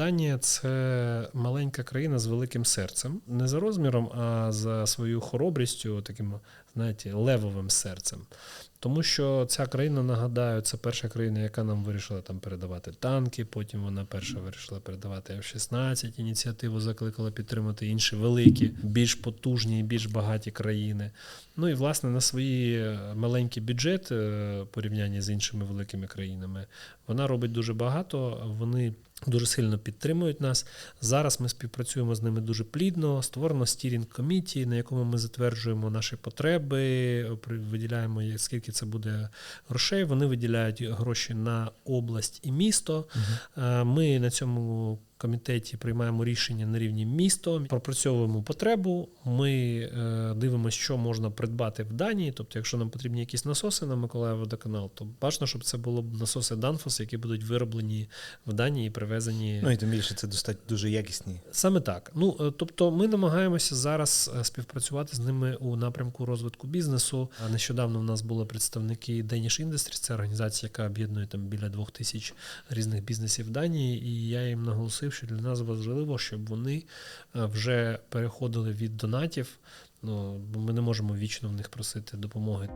Данія це маленька країна з великим серцем, не за розміром, а за своєю хоробрістю, таким, знаєте, левовим серцем. Тому що ця країна, нагадаю, це перша країна, яка нам вирішила там передавати танки. Потім вона перша вирішила передавати F-16. Ініціативу закликала підтримати інші великі, більш потужні і більш багаті країни. Ну і власне на свої е, маленький бюджет е, з іншими великими країнами вона робить дуже багато. Вони дуже сильно підтримують нас. Зараз ми співпрацюємо з ними дуже плідно. Створено стірінг коміті, на якому ми затверджуємо наші потреби, виділяємо скільки це буде грошей. Вони виділяють гроші на область і місто. Угу. Ми на цьому комітеті приймаємо рішення на рівні місто, пропрацьовуємо потребу. Ми е, дивимося, що можна придбати в Данії. Тобто, якщо нам потрібні якісь насоси на Миколаїв водоканал, то бажано, щоб це було б насоси Danfoss, які будуть вироблені в Данії і привезені. Ну і тим більше це достатньо дуже якісні. Саме так. Ну е, тобто, ми намагаємося зараз е, співпрацювати з ними у напрямку розвитку бізнесу. А Нещодавно в нас були представники Danish Industries, це організація, яка об'єднує там біля двох тисяч різних бізнесів в Данії. І я їм наголосив, що для нас важливо, щоб вони е, вже переходили від донатів. Ну бо ми не можемо вічно в них просити допомоги.